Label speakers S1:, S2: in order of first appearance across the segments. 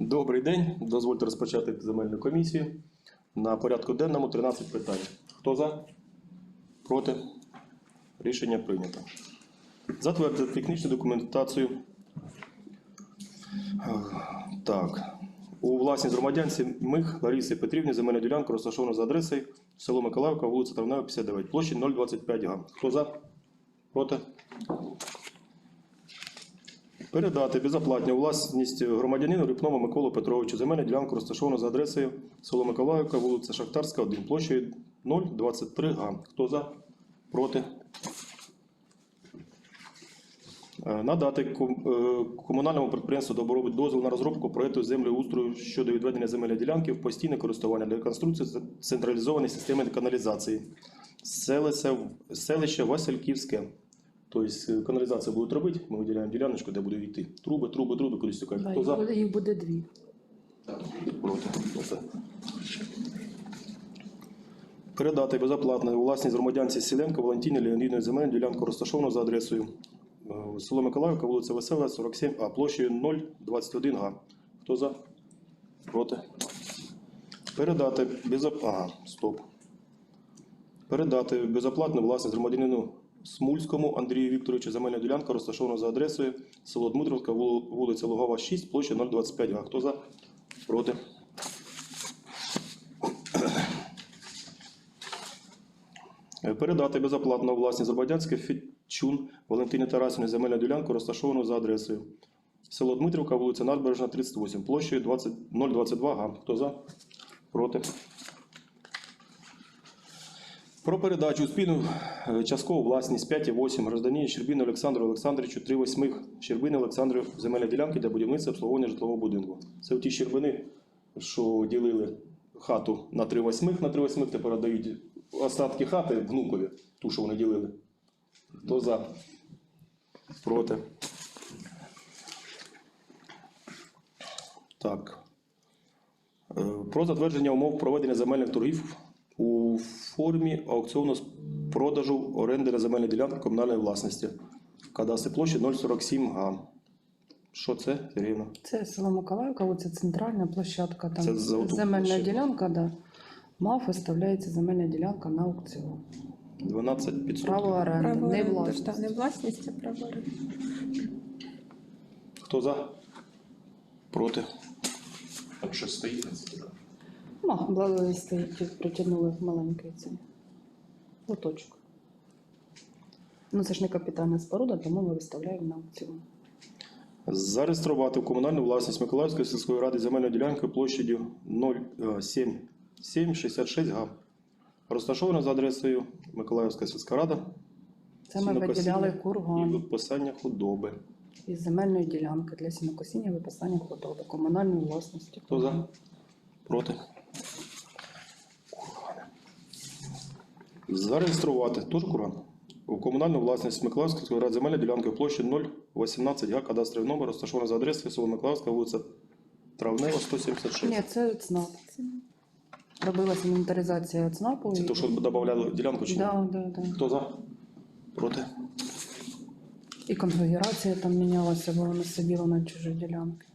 S1: Добрий день. Дозвольте розпочати земельну комісію. На порядку денному 13 питань. Хто за? Проти? Рішення прийнято. Затвердити технічну документацію. Так. У власність громадянці Мих Ларіси Петрівні земельну ділянку розташовано за адресою село Миколаївка, вулиця Травнева, 59, площі 025 га. Хто за? Проти? Передати безоплатну власність громадянину Ріпному Миколу Петровичу земельну ділянку розташовану за адресою село Миколаївка, вулиця Шахтарська, 1, площею 023 га. Хто за? Проти? Е, Надати е, комунальному підприємству «Добробут» дозвіл на розробку проєкту землеустрою щодо відведення земельної ділянки в постійне користування для реконструкції централізованої системи каналізації. Селище Васильківське. Тобто е, каналізацію будуть робити, ми виділяємо діляночку, де буде йти. Труби, труби, труби, кудись тікають.
S2: Да,
S1: Хто за?
S2: їх буде дві.
S1: Проти. Оце. Передати безоплатно у власність громадянці Сіленко Валентині Леонідної земельну ділянку розташовану за адресою е, село Миколаївка, вулиця Весела, 47, а площею 021 га. Хто за? Проти. Передати безоп... Ага, стоп. Передати безоплатну власність громадянину Смульському Андрію Вікторовичу земельну ділянку розташовану за адресою село Дмитровка, вулиця Лугова, 6, площа 025 га. Хто за? Проти. Е, Передати безоплатно власність Забадянське Фітчун Валентині Тарасівні земельну ділянку, розташовану за адресою. Село Дмитрівка, вулиця Набережна, 38, площею 20 022 га. Хто за? Проти. Про передачу спільну е, часткову власність 5,8 граждані Щербіну Олександру Олександровичу 3 восьмих Щербини Олександру земельної ділянки для будівництва обслуговування житлового будинку. Це ті Щербини, що ділили хату на 3 восьмих, на 3 восьмих тепер дають остатки хати внукові, ту, що вони ділили. Хто за? Проти. Так. Е, Про затвердження умов проведення земельних торгів у формі аукціону з продажу оренди на земельні ділянки комунальної власності. Кадастр площі 047 га. Що це, Сергіївна?
S2: Це село Миколаївка, оце центральна площадка, там
S1: Це за
S2: земельна
S1: площадку.
S2: ділянка, да. МАФ виставляється земельна ділянка на аукціон.
S1: 12 500.
S2: Право оренди,
S3: Право
S2: не
S3: оренди,
S2: власність.
S3: так, не власність, а право оренди.
S1: Хто за? Проти.
S4: Там щось стоїть на цій
S2: благо стоїть, притягнули маленький цей лоточок. Ну це ж не капітальна споруда, тому ми виставляємо на аукціон.
S1: Зареєструвати в комунальну власність Миколаївської сільської ради земельну ділянку площадю 07766 га. Розташована за адресою Миколаївська сільська рада.
S2: Це ми виділяли
S1: І
S2: курган
S1: виписання худоби.
S2: із земельної ділянки для сінокосіння виписання худоби комунальної власності.
S1: Хто за? Проти. Зареєструвати. Теж курган. У комунальну власність Миколаївської ради земельна ділянка площі 018 га. Кадастровий номер розташований за адресою село Миколаївська, вулиця Травнева, 176.
S2: Ні, це ЦНАП. Робилася інвентаризація ЦНАПу.
S1: Це
S2: і-
S1: то, що додавали ділянку чи ні?
S2: Да, да, да.
S1: Хто за? Проти?
S2: І конфігурація там мінялася, бо вона сиділа на чужій ділянці.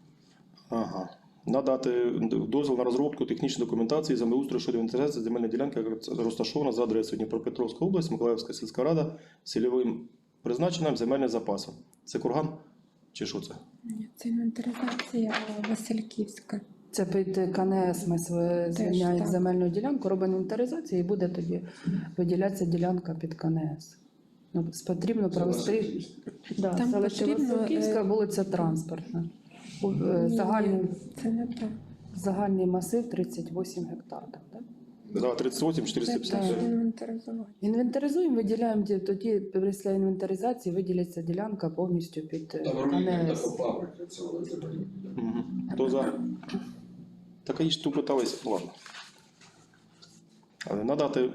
S1: Ага. Надати дозвіл на розробку технічної документації землеустрою щодо інтересу земельної ділянки, яка розташована за адресою Дніпропетровська область, Миколаївська сільська рада, цільовим призначенням земельних запасів. Це курган? Чи що це?
S3: Ні, Це інвентаризація Васильківська.
S2: Це під КНС ми звільняємо земельну ділянку, робимо інвентаризацію і буде тоді виділятися ділянка під КНС. Ну, потрібно провести да,
S3: Там потрібно,
S2: Васильківська,
S3: е,
S2: вулиця Транспортна. Е, Загальний,
S3: Це не так.
S2: загальний масив 38 гектар. Там, да?
S1: Да, 38
S3: Це
S1: 450.
S3: теж інвентаризувати.
S2: Інвентаризуємо, виділяємо ді- тоді після інвентаризації виділяться ділянка повністю під е,
S5: Там робіть
S2: КНС.
S5: таку фабрику цього.
S1: Мгм. Хто за? Так і ж тут питалися. Ладно. Але Надати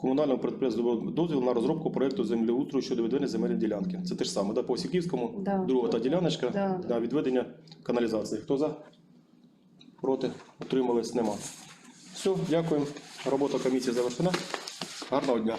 S1: комунальному підприємству дозвіл на розробку проєкту землеустрою щодо відведення земельної ділянки. Це те ж саме, да, по Осіківському,
S2: Да.
S1: друга та діляночка
S2: Да.
S1: на відведення каналізації. Хто за? Проти? Утримались? Нема. Все, дякуємо. Робота комісії завершена. Гарного дня.